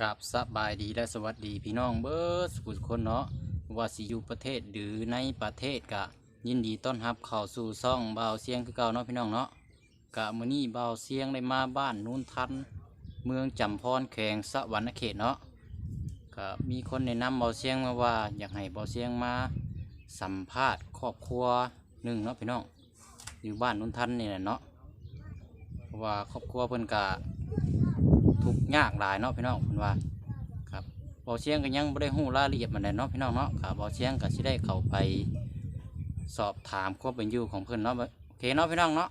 กับสบายดีและสวัสดีพี่น้องเบิร์ดสุขคนเนาะว่าสิอยู่ประเทศหรือในประเทศกะ ยินดีต้อนรับเข้าสู่ซ่องเบาเสียงคือเก่าเนาะพี่น้องเนาะกะมื้อนี้เบาเสียงได้มาบ้านนู้นทัน เมืองจำพรแขวงสะวรรณเขตเนาะกะมีคนแนะนำเบาเสียงมาว่า อยากให้เบาเสียงมาสัมภาษณ์ครอบครัวหนึ่งเนาะพี่น้องอยู่บ้านนู้นทันนี่แหละเนาะเพราะว่าครอบครัวเพิ่นกะ ทุกข์ยากหลายเนาะพี่น้องเพิ่นว่าครับเบาเชียงก็ยังบ่ได้ฮู้รายละเอียดมันเนาะพี่น้องเนาะครับเบาเชียงก็สิได้เข้าไปสอบถามความเป็นอยู่ของเพิ่นเนาะโอเคเนาะพี่น้องเนาะ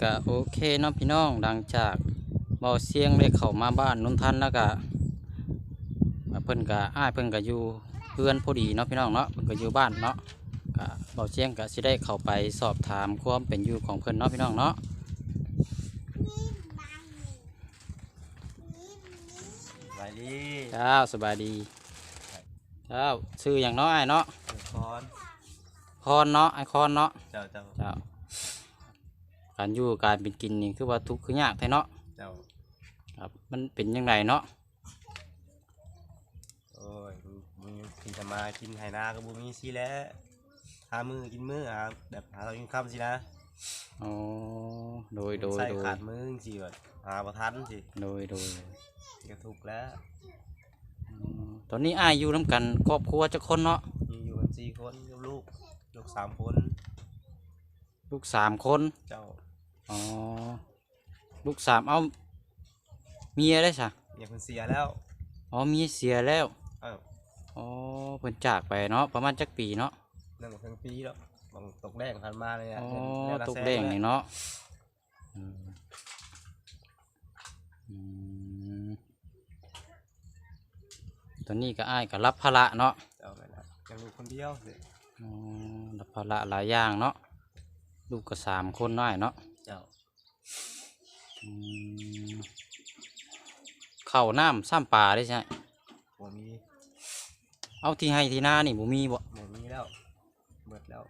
ก็โอเคเนาะพี่น้องหลังจากเบาเชียงได้เข้ามาบ้านนุนทันแล้วก็เพิ่นก็อ้ายเพิ่นก็อยู่เพื่อนพอดีเนาะพี่น้องเนาะเพิ่นก็อยู่บ้านเนาะก็เบาเชียงก็สิได้เข้าไปสอบถามความเป็นอยู่ของเพิ่นเนาะพี่น้องเนาะ ไป ดีเจ้าสบายดีเจ้าชื่ออย่างน้อยเนาะคอนคอนเนาะไอคอนเนาะเจ้าเจ้าเจ้าการอยู่การเป็นกินนี่คือว่าทุกข์คือยากแท้เนาะเจ้าครับมันเป็นยังไงเนาะโอ้ยมึงกินจะมากินไหนาก็บ่มีสิแหล้วหามือกินมือหาแบบหาเรากินค่ำสินะ อ๋อโดยโดยใส่โดยขาดมือสิแบบหาบ่ทันสิโดยโดยก็ทุกข์แล้วอืมตอนนี้อ้ายอยู่น้ำกันครอบครัวจะคนเนาะมีอยู่กันสี่คนกับลูกลูกสามคนลูกสามคนเจ้าอ๋อลูกสามเอาเมียได้สะเนี่ยเพิ่นเสียแล้วอ๋อเมียเสียแล้วเอ้าอ๋อเพิ่นจากไปเนาะประมาณจักปีเนาะนั่นก็เพิ่งปีแล้ว บางตกแดงผ่านมาเลยอะอ๋อเนี่ยละตกแสนแดงแล้วนี่เนาะอืมอืมตอนนี้ก็อ้ายก็รับภาระเนาะเจ้านั่นล่ะยังลูกคนเดียวสิอ๋อรับภาระหลายอย่างเนาะลูกก็สามคนน้อยเนาะเจ้าอืมข้าวน้ำซ้ำปลาได้ใช่ไหมบ่มีเอาที่ให้ที่หน้านี่บ่มีบ่บ่มีแล้วเบิดแล้ว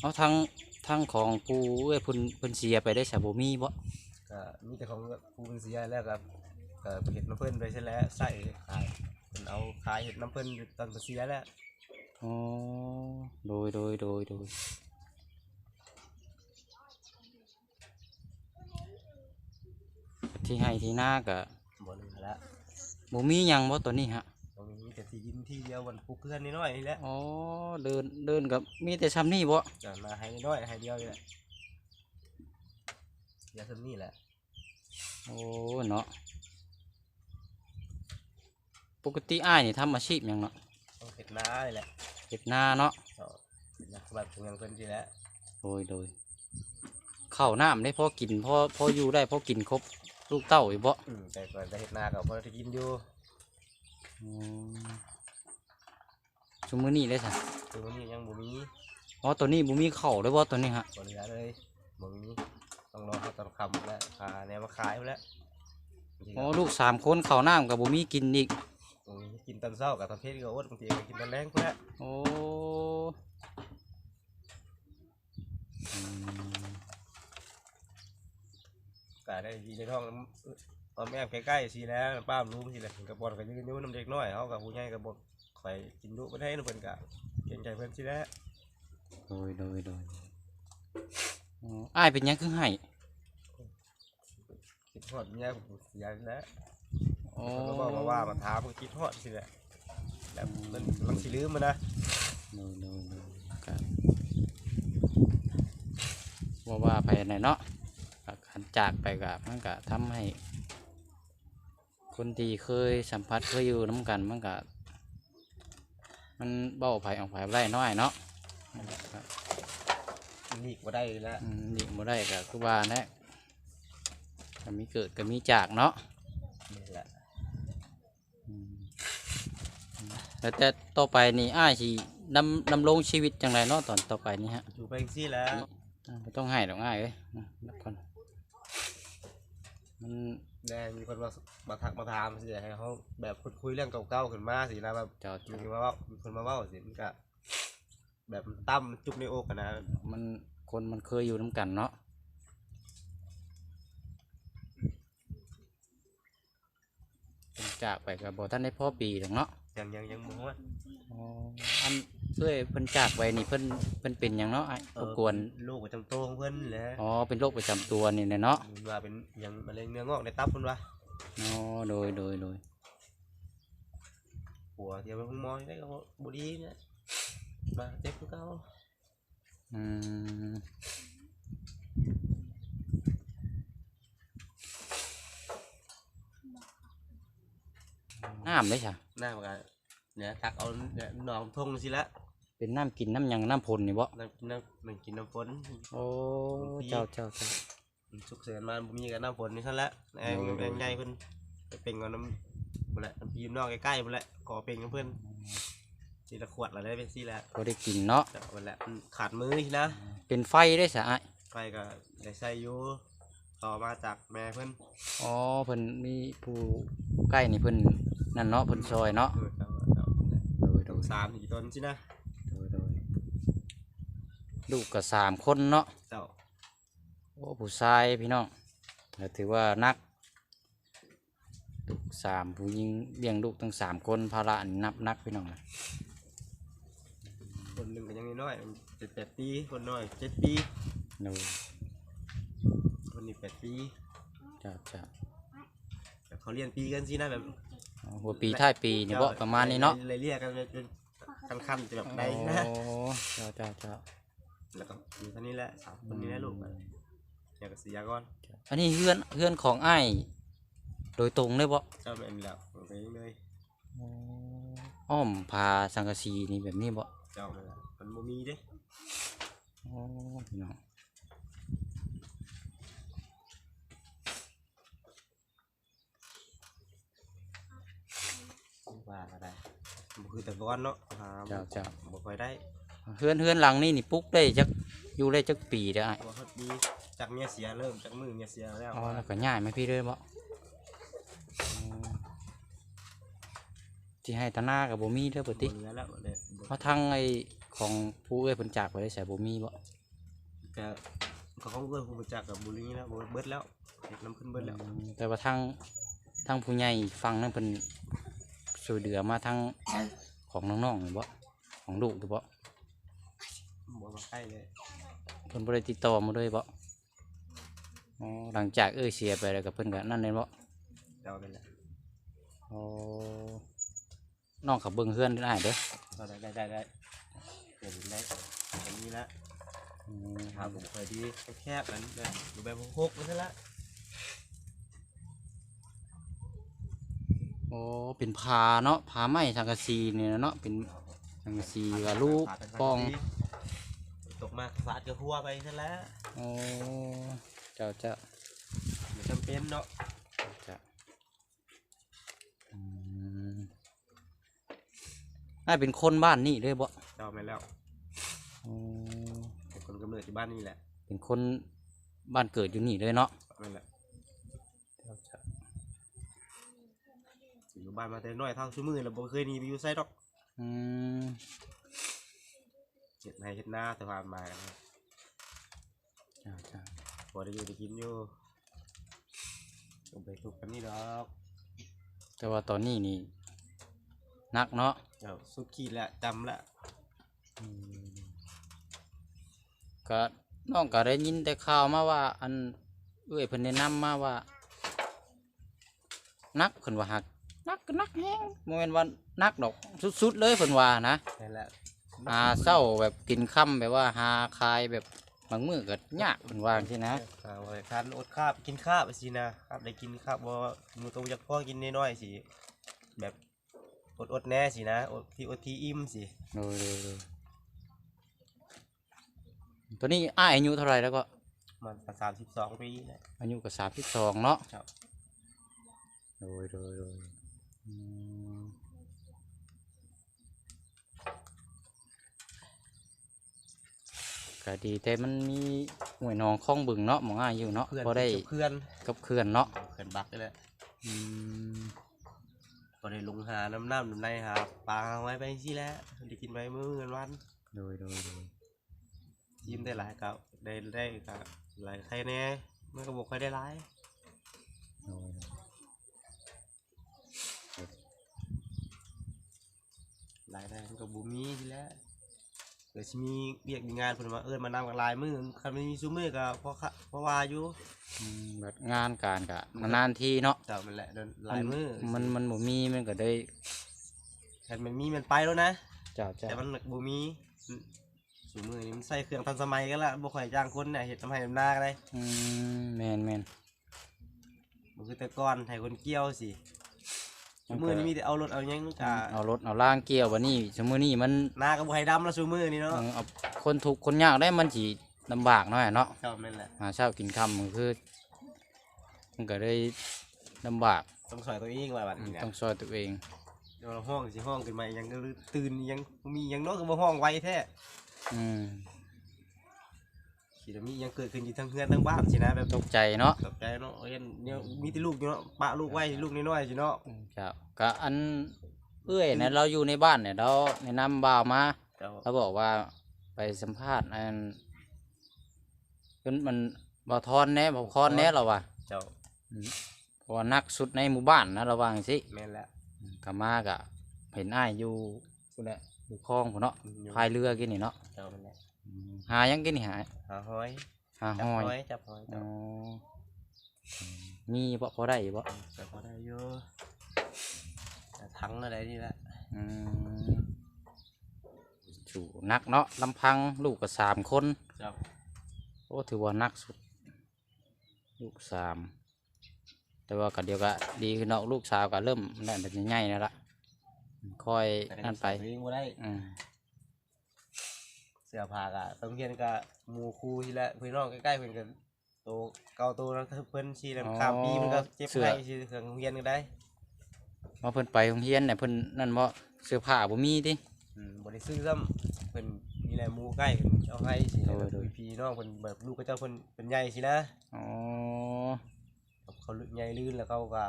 เอาทั้งทั้งของปูเอ้ยเพิ่นเพิ่นเสียไปได้ใช่บ่มีบ่ก็มีแต่ของผู้เป็นเสียแล้วครับก็ไปเห็ดน้ำเพิ่นไปใช่แล้วใส่ขายเป็นเอาขายเห็ดน้ำเพิ่นตอนเพิ่นเสียแล้วอ๋อโดยโดยโดยโดยที่ให้ที่หน้าก็บ่เหลือแล้วบ่มีหยังบ่ตัวนี้ฮะตรงนี้มีแต่ ที่ดินที่เดียววันปลูกเพื่อนนิดหน่อยนี่แหละอ๋อเดินเดินกับมีแต่ซ้ำนี่บ่จะมาให้นิดหน่อยให้เดียวนี่แหละเดียวเท่านี้แหละโอ้เนาะปกติอ้ายนี่ทำอาชีพหยังเนาะต้องเห็ดนานี่แหละเฮ็ดนาเนาะก็เป็นนักบัตรของยังเพิ่นทีแหล้วโดยโดยข้าวน้ำได้พอกินพอพออยู่ได้พอกินครบลูกเต้าอยู่บ่อืมแต่ก่อนจะเห็ดนาก็พอได้กินอยู่ อืม ชุมื้อนี้เลยสิตัวนี้ยังบ่มีอ๋อตัวนี้บ่มีข้าวเลยบ่ตัวนี้ฮะบ่เหลือเลยบ่มีต้องรอเขาตอนค่ำแล้วหาแนวมาขายพุ่นแล้วอ๋อลูกสามคนข้าวน้ำกับบ่มีกินอีกบางทีกินตอนเช้ากับตอนเพลก็อดบางทีก็กินตอนแรงพุ่นแหละโอ้อืมก็ได้ดีในท้องตอนแม่ใกล้ๆสิแล้วป้ามรู้สิแหละกับบอลก็ยืนอยู่น้ำเด็กน้อยเขากับผู้ใหญ่กับบอล คอยกินดุไปให้เพิ่นกะเกรงใจเพิ่นสิแล้วโดยโดยโดยอ๋ออ้ายเป็นหยังคือให้คิดฮอดเมียผมเสียแล้วโอ้เพิ่นก็บอกมาว่ามาถามมันคิดฮอดสิแหละแล้วมันกำลังสิลืมมันนะโดยโดยโดยครับว่าว่าไปไหนเนาะก็การจากไปกับมันก็ทำให้ คนที่เคยสัมผัสเคยอยู่น้ำกันมันก็ มันเบ้าไผออกไผบ่ได้น้อยเนาะครับมันหนีกบ่ได้แล้วอืมนี่บ่ได้ก็คือว่าแหละก็มีเกิดก็มีจากเนาะนี่แหละอืมแล้วแต่ต่อไปนี่อ้ายสิดำดำรงชีวิตจังไรเนาะตอนต่อไปนี่ฮะอยู่ไปจังซี่แล้วอ่าบ่ต้องให้ดอกง่ายเอ้ยอะนับก่อนมัน แน่มีคนมามาทักมาถามสิให้เขาแบบคุยคุยเรื่องเก่าๆขึ้นมาสินะแบบจอดมีมาเว่ามีคนมาเว่าสิมันก็แบบมันตั้มจุกในอกกันนะมันคนมันเคยอยู่น้ำกันเนาะจากไปก็บ่ทันได้พอปีหรอกเนาะ ยังยังยังบ่ฮอดอ๋ออันเอ้ยเพิ่นจากไปนี่เพิ่นเพิ่นเป็นหยังเนาะไอ้รบกวนโรคประจำตัวของเพิ่นแหละอ๋อเป็นโรคประจำตัวนี่แหละเนาะมันว่าเป็นหยังมะเร็งเนื้องอกในตับเพิ่นว่าอ๋อโดยโดยโดยหัวเดี๋ยวไปหาหมอได้ก็บ่ดีเนี่ยมาเจ็บคือเก่าอืมน้ำเลยจ้ะห น้ามันก็เนี่ยตักเอาเนี่ยหนองทงสิละเป็นน้ำกินน้ำหยังน้ำพลนี่บ่น้ำกินน้ำมันกินน้ำฝน โอ้เจ้าเจ้าเจ้า สุกเสริญมาบ่มีกับน้ำฝนนี่เท่านั้นแหละแองโอ้ยแองใหญ่เพิ่นไปเป็นกับน้ำบ่แหละน้ำพีมนอกใกล้ๆบ่แหละขอเป็นกับเพิ่นทีละขวดละได้เป็นสิละก็ได้กินเนาะแต่บ่แหละมันขาดมือสินะเป็นไฟได้สะอ้ายไฟก็ได้ใส่อยู่ต่อมาจากแม่เพิ่นอ๋อเพิ่นมีผู้ใกล้นี่เพิ่น นั่นเนาะเพิ่นซอยเนาะ เออเอาเอาโดยโดยสามสี่ต้นสินะโดยโดยลูกก็สามคนเนาะ เจ้าโอ้ผู้ชายพี่น้องก็ถือว่านักลูกสามผู้หญิงเลี้ยงลูกทั้งสามคนภาระนี่นับนักพี่น้องนะคนหนึ่งก็ยังน้อยๆเจ็ดแปดปีคนน้อยเจ็ดปีดยคนนี้แปดปีจ้าจ้าแต่เขาเรียนปีกันสินะแบบ หัวปีท้ายปีนี่บ่ประมาณนี้เนาะเลยเรียกกันเป็นขั้นๆจะแบบใดนะ โอ้จ้าจ้าจ้าแล้วก็อยู่เท่านี้แหละสามคนนี้แหละลูกอยากกับสียาก่อนอันนี้เพื่อนเพื่อนของไอ้ายโดยตรงเลยบ่เจ้าเป็นแล้วไปเลยอ้อมพาสังกะสีนี่แบบนี้บ่เจ้าไปแล้วมันบ่มีเด้ โอ้พี่น้อง ว่าก็ได้ บ่คือแต่ก้อนเนาะหาเจ้าเจ้า บ่ค่อยได้เพื่อนเพื่อนหลังนี่นี่ปลุ๊กได้จักอยู่ได้จักปีได้ออ้ายบ่ค่อยมีจากเมียเสียเริ่มจากมือเมียเสียแล้วอ๋อแล้วก็ง่ายไหมพี่เลยบ่อ๋อที่ให้ตาหน้ากับบ่มีเด้อปติบ่เหลือแล้วบ่ได้บ่เพราะทางไอ้ของผู้เอ้ยเพิ่นจากไปได้ใส่บ่มีบ่แต่เขาของเพื่อนผู้จักกับบุรีแล้วบ่เบิดแล้วเด็กน้ำขึ้นเบิดแล้วอืมแต่ว่าทางทางผู้ใหญ่ฟังนั้นเพิ่น ช่วยเหลือมาทางของน้องๆนี่บ่ของลูกหรือบ่บ่มาใกล้เลยเพิ่นบ่ได้ติดต่อมาเลยบ่อ๋อหลังจากเอ้ยเสียไปแล้วก็เพิ่นก็นั่นเลยบ่เจ้าเป็นแหละอ๋อน้องขับเบิ่งเฮือนได้เด้อก็ได้ได้ได้ได้เห็นได้อันนี้ละอืมทางผมเคยดีแคบๆนั้นนะอยู่แบบหกๆนั่นแหละ อ้เป็นพาเนาะพาไม้สังกะสีนี่นะเนาะเป็นสังกะสีกับลูกปองตกมาสาดกับหัวไปซะแล้วโอ้เจ้าเจ้าไม่จำเป็นเนาะเจ้าอืมน่าเป็นคนบ้านนี่เลยบ่เจ้าไปแล้วอ๋อเป็นคนกำเนิดที่บ้านนี่แหละ เป็นคนบ้านเกิดอยู่นี่เลยเนาะนั่นแหละ เจ้าเจ้า อยู่บ้านมาแต่น้อยเท่าชั่วมือแล้วบ่เคยหนีไปอยู่ไซดอกอืมเห็ดในเห็ดหน้าแต่ผ่านมากันนะเจ้าเจ้าพอได้อยู่ได้กินอยู่ผมไปทุกข์กันนี่ดอกแต่ว่าตอนนี้นี่นักเนาะเจ้าสุดขีดแล้วจำแล้วอืมก็น้องก็ได้ยินแต่ข่าวมาว่า อันเอ้ยเพิ่นแนะนำมาว่านักเพิ่นว่าหัก นักก็นักแฮงโมเมนว่านักดอกสุดๆเลยเพิ่นว่านะนั่นแหละหาเศร้าแบบกินค่ำแบบว่าหาคายแบบบางมื้อก็ยากเพิ่นว่าจังซี่นะอ่าไว้ทานอดข้าวกินข้าวไปสินะครับได้กินข้าวบ่หมูตัวอยากพ่อกินน้อยๆสิแบบอดอดๆแน่สินะอดที่อดที่อิ่มสิโดยโดยๆตัวนี้อ้ายอายุเท่าไหร่แล้วก็มันสามสิบสองปีแล้วอายุก็32เนาะครับโดยโดยโดยอืม ก็ดีแต่มันมีห่วยหนองคลองบึงเนาะหมองง่ายอยู่เนาะเพื่อนพอได้เพื่อนกับเขื่อนเนาะเพื่อนบักนี่แหละอืมพอได้ลงหาน้ำน้ำน้ำในหาปลาไว้ไปสิแล้วได้กินไว้มื้อเงินวันโดยโดยโดยยิ้มได้หลายกับได้ได้กับหลายใครแน่มันก็บอกใครได้หลายโดย กับบุมีทีแหล้วเดี๋ยวสิมีเรียกมีงานเพิ่นมาเอิ้นมานำกับหลายมือคันมันมีซุมือก็พอคะพอว่าอยู่อืมแบบงานการกะนานๆทีเนาะเจ้ามันแหละเดินหลายมือมันมันบ่มีมันก็ได้แทนมันมีมันไปแล้วนะ เจ้าเจ้าแต่มันบุมีซุมือนี่มันใส่เครื่องทันสมัยกันละบ่ค่อยจ้างคนน่ะเฮ็ดทำให้ทำนาก็ได้อืมแม่นแม่นบ่คือแต่ก่อนให้คนเกี่ยวสิมั ซุนก็มือนี่มีแต่เอารถเอาหยังก็เอารถเอาล่างเกี่ยวบัดนี้สมมุตินี้มันนาก็บ่ให้ดำแล้วซุมือนี่เนาะเออเอาคนทุกข์คนยากได้มันสิลำบากหน่อยเนาะเจ้าแม่นแหละหาเช้ากินค่ำมันคือ มันก็ได้ลำบากต้องสอยตัวเองว่าบัดนี้นะต้องช่วยตัวเองเดี๋ยวเราห้องสิห้องขึ้นมาอีกอยังก็ตื่นอีกอยังมีอยังเน้อยก็บ่ห้องไวแท้อืม สิจะมีอยังเกิดขึ้นอยู่ทั้งเพื่อนทั้งบ้านสินะแบบตกใจเนาะตกใจเนาะเห็นเนี่ยมีแต่ลูกอยู่เนาะปะลูกไว้ลูกน้อยๆสิเนาะเจ้าก็อันเอื้อยเนี่ยเราอยู่ในบ้านเนี่ยเราแนะนำบ่าวมาเจ้าเราบอกว่าไปสัมภาษณ์อันเป็นมันบ่าวทอนแน่บ่าวคอนแน่เราว่ะเจ้าอืมเพราะว่านักสุดในหมู่บ้านนะระวังสิแม่นแล้วกามากะเห็นอ้ายอยู่พุ่นแหละอยู่คลองพุ่นเนาะพายเรือกินนี่เนาะเจ้าแม่นแล้วอืม หายังกินนี่หาหาหอยหาจัหบอยหอยจับหอยอ๋เจ้าอมีบ่พอได้บ่จับพอได้อยู่แต่ทั้งอะไรนี่แหละอืมสู่นักเนาะลำพังลูกก็สามคนเจ้าโอ้ถือว่านักสุด ลูกสามแต่ว่าก็เดียวก็ดีขึ้นเนาะลูกสาวก็เริ่มนั่นเป็นใหญ่แล้วล่ะค่อยแต่ก็นั่นไปใส่ตัวเองบ่ได้อืมเสื้อผ้าก็ต้องเรียนกับหมู่ครูที่ละพี่น้องใกล้ๆเพิ่นก็โตเก่าโตแล้วเพิ่นสิแล้วข้ามปีมันก็เจ็บไข้สิเครื่องเรียนก็ได้ว่าเพิ่นไปโรงเรียนเนี่ยเพิ่นนั่นบ่เสื้อผ้าบ่มีติอืมบริซื้อซ้ำเป็นมีแหละหมูใกล้เพิ่นเอาให้สิโดยแบบโดยพี่น้องเพิ่นแบบลูกก็เจ้าเพิ่นเป็นใหญ่สินะอ๋อเขาใหญ่ลื่นแล้วเขาก็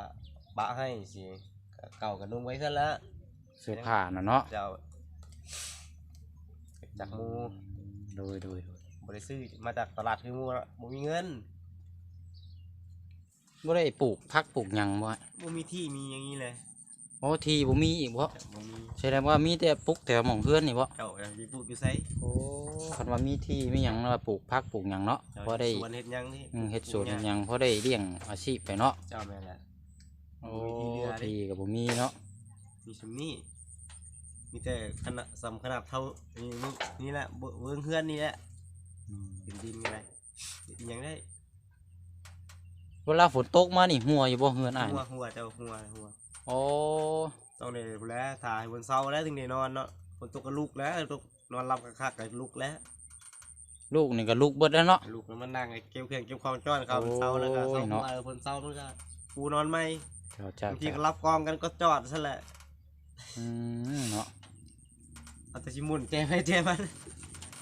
บะให้สิก็เก่ากันนุ่งไว้ซะละเสื้อผ้าน่ะเนาะเจ้า จากหมูโดยโดยโดยบริซื้อมาจากตลาดคือหมูละบ่มีเงินบ่ได้ปลูกพักปลูกหยังบ่ฮะบ่มีที่มีอย่างนี้เลยโอ้ที่บ่มีอีกบ่บ่มีแสดงว่ามีแต่ปลูกแต่หม่องเพื่อนนี่บ่เจ้าอยากสิปลูกอยู่ไสโอ้คันว่ามีที่มีหยังแล้วว่าปลูกพักปลูกหยังเนาะเจ้าพอได้สวนเฮ็ดหยังนี่อืมเฮ็ดสวนเฮ็ดหยังพอได้เลี้ยงอาชีพไปเนาะเจ้าแม่นแหละ โอ้มีที่เรือดิที่ก็บ่มีเนาะมีซุมนี้ มีแต่ขนาดสำขนาดเท่านี่มึงนี่แหละเบิ่งเพื่อนนี่แหละอืมเป็นดินไงยังได้เวลาฝนตกมานี่หัวอยู่บ่เฮือนอ้ายหัวหัวเจ้าหัวหัวโอ้ต้องได้แล้วถ่ายบนเสาแล้วถึงได้นอนเนาะฝนตกก็ลุกแล้วตกนอนหลับกคักๆก็ลุกแล้วลูกนี่ก็ลูกเบิดแล้วเนาะลุกแล้วมันนั่งไอ้เก็บเครื่องเก็บของจ้อนเขาบนเสาแล้วก็โอ้เสายเนาะหัวบนเสามันก็ปูนอนไหมเจ้าเจ้าบางทีก็เจ้ารับกองกันก็จอดซะแหละ อืมเนาะเอาแต่ชิหมุนแจไปแจมัน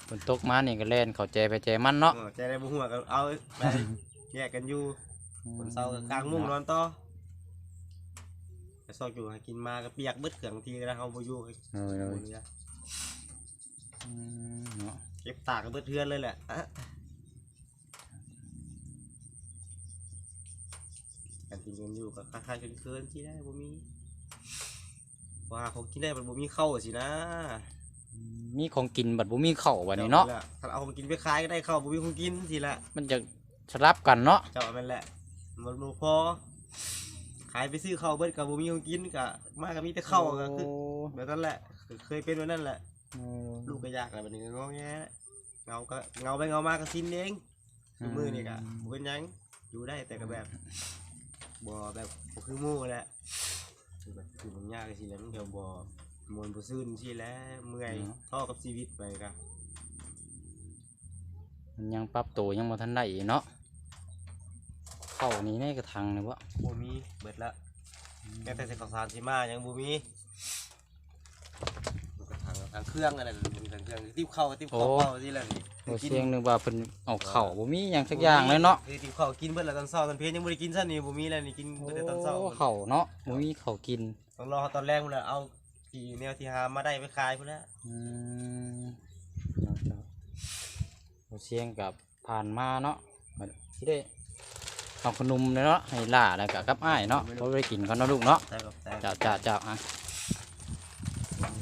ฝนตกมานี่ก็แล่นเข้าใจไปใจมันเนาะเออแจได้บุหัวก็เอาไปแยกกันอยู่บนเสาก็กลางมุ้งนอนต่อไปซอกอยู่ให้กินมาก็เปียกเบิดเครื่องทีแล้วเขาบ่อยู่เออเออบ่เหลืออืมเนาะเก็บตากกันเบิดเทือนเลยแหละอะการกินกันอยู่กับคล้ายๆกันเคินๆที่ได้บ่มี ว่าเขากินได้มันบ่มีเข้าวสินะมีของกินบัดบ่มีข้าวบัดนี้เนาะจ้ถ้าเอาของกินไปขายก็ได้เข้าวบ่มีของกินสิละมันจะสลับกันเนาะเจ้ามันแหละ มันบ่พอขายไปซื้อข้าวเบิดกับบ่มีของกินก็มาก็มีแต่ข้าวก็คือโอ้แบบนั้นแหละเคยเป็นแบบนั้นแหละเออลูกก็ยากอะไรแบบนี้ก็งอแงเงาก็เงาไปเงามาก็สิ้นเองคือมือนี่กะบ่เป็นหยังอยู่ได้แต่ก็แบบบ่แบบบ่คือหมู่แหละ คือแบบคือมันยากสิแหล้วมันเดี๋ยวบ่มวนบ่ซื่นสิแหล้วเมื่อยท้อกับชีวิตไปกะมันยังปรับตัวยังบ่ทันได้อีกเนาะเข้านี่ในกระถางเลยวะบ่มีเบิดละแม้แต่ใส่ข้าวสารสิมายังบ่มีมันก็ทางทางเครื่องอันนั้นมันทางเครื่องติ๊บเข้าติ๊บเข้าเข้าสิแหล้วนี่ โอ้เสียงนึกว่าเพิ่นเอาเข้าวบ่มีหยังสักอย่างเลยเนาะคือติ๊บเข้ากินเบิดแล้วตอนเช้าตอนเพลยังบ่ได้กินซะนี่บ่มีแล้วนี่กินโอ้เบิดแต่ตอนเช้าเข้าวเนาะบ่มีข้าวกินต้องรอตอนแรกพุ่นแหละเอาที่แนวที่หามาได้ไปขายพุ่นแหละอืมเนาะเจ้าโอ้เสียงกับผ่านมาเนาะบัดสิได้เอาขนมเลยเนาะให้ล่าแล้วก็กับอ้ายเนาะบ่ได้กินกันเนาะลูกเนาะใช่ครับใช่เจ้าเจ้าเจ้าอะ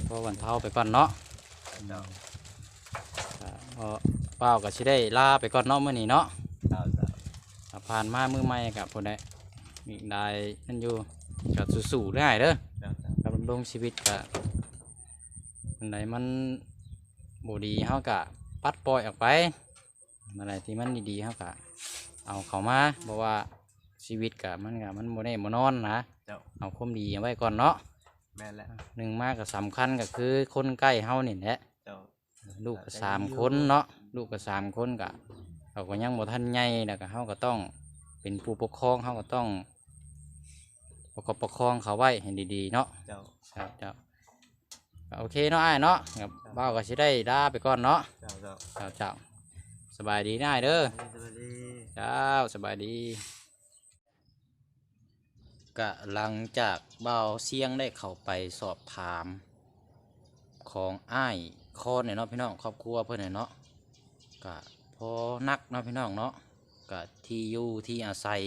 พอวันเท้าไปก่อนเนาะเจ้าก็พอ เป้าก็สิได้ลาไปก่อนเนาะมื้อนี้เนาะเจ้าเจ้าถ้าผ่านมามือใหม่กับผู้ใดมีได้นั่นอยู่ก็สู้ๆได้เด้อเจ้าเจ้ากับดำรงชีวิตก็อันใดมันบ่ดีเฮาก็ปัดปล่อยออกไปอะไรที่มันดีๆเฮาก็เอาเข้ามาเพราะว่าชีวิตก็มันก็มันบ่ได้บ่นอนนะ เจ้าเอาความดีเอาไว้ก่อนเนาะแม่นแล้วหนึ่งมากก็สำคัญก็คือคนใกล้เฮานี่แหละเจ้า ลูกก็ใจสามดีอยู่คนเนาะ ลูกก็สามคนก็เขาก็ยังบ่ทันใหญ่แล้วก็เฮาก็ต้องเป็นผู้ปกครองเฮาก็ต้องประกอบประคองเขาไว้ให้ดีๆเนาะเจ้าครับเจ้าก็โอเคเนาะอ้ายเนาะครับบ้าวก็สิได้ลาไปก่อนเนาะเจ้าเจ้าเจ้าเจ้าสบายดีนะอ้ายเด้อสวัสดีเจ้าสบายดีก็หลังจากเบาวเสียงได้เข้าไปสอบถามของอ้ายคอนเนี่ยเนาะพี่น้องครอบครัวเพื่อนเนี่ยเนาะ ก็พอนักเนาะพี่น้องเนาะก็ที่อยู่ที่อาศัย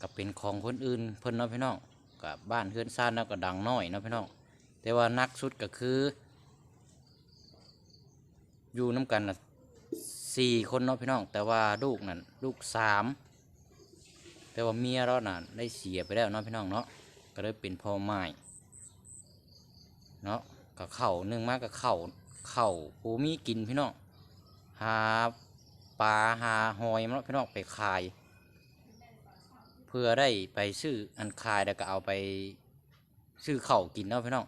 ก็เป็นของคนอื่นเพื่อนเนาะพี่น้องก็บ้านเพื่อนซ่านแล้วก็ดังน้อยเนาะพี่น้องแต่ว่านักสุดก็คือ อยู่น้ำกันนะสี่คนเนาะพี่น้อง แต่ว่าลูกนั่นลูกสามแต่ว่าเมียเราน่ะได้เสียไปแล้วเนาะพี่น้องเนาะก็เลยเป็นพ่อไม้เนาะกับเข่าหนึ่งมากกับเข่าเข่าวปูมีกินพี่น้อง หาปลาหาหอยมันพี่น้องไปขาย เพื่อได้ไปซื้ออันขายแล้วก็เอาไปซื้อเข่ากินเนาะพี่น้อง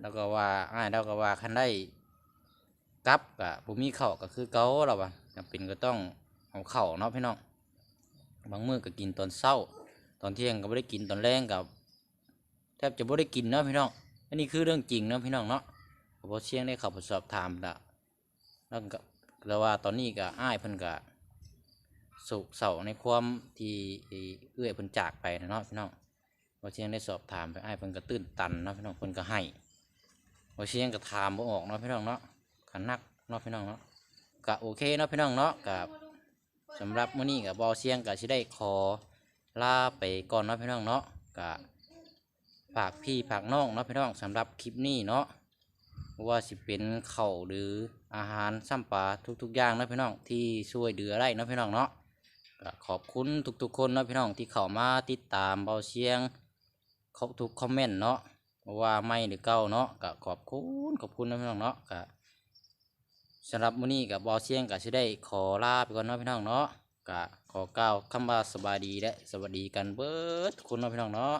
แล้วก็ว่าอ้าแล้วก็ว่าคันได้กับกับปูมีเข่าก็คือเกาเราว่าจำเป็นก็ต้องเอาเข่าเนาะพี่น้องบางมื้อก็กินตอนเช้า ตอนเที่ยงก็ไม่ได้กินตอนแรงกับแทบจะไม่ได้กินเนาะพี่น้องอันนี้คือเรื่องจริงเนาะพี่น้องเนาะพอเชียงได้ขับสอบถามละ แล้วก็แล้วว่าตอนนี้ก็อ้ายเพิ่นก็สุกเศร้าในความที่เอื้อยเพิ่นจากไปนะเนาะพี่น้องพอเชียงได้สอบถามไปอ้ายเพิ่นก็ตื่นตันเนาะพี่น้องเพิ่นก็ให้พอเชียงก็ถามบ่ออกเนาะพี่น้องเนาะขันนักเนาะพี่น้องเนาะก็โอเคเนาะพี่น้องเนาะกับสำหรับมื้อนี้กับบอเชียงก็สิได้ขอลาไปก่อนเนาะพี่น้องเนาะก็ฝากพี่ฝากน้องเนาะพี่น้องสำหรับคลิปนี้เนาะว่าสิเป็นเข้าหรือ อาหารซ้ำปลาทุกๆอย่างนะพี่น้องที่ช่วยเหลือได้นะพี่น้องเนาะขอบคุณทุกๆคนนะพี่น้องที่เข้ามาติดตามเบาเสียงเขาทุกคอมเมนต์เนาะว่าไม่หรือเก่าเนาะก็ขอบคุณขอบคุณนะพี่น้องเนาะก็สำหรับมื้อนี้กับเบาเสียงก็สิได้ขอลาไปก่อนเนาะพี่น้องเนาะก็ขอกล่าวคำว่าสบายดีและสวัสดีกันเบิดทุกคนเนาะพี่น้องเนาะ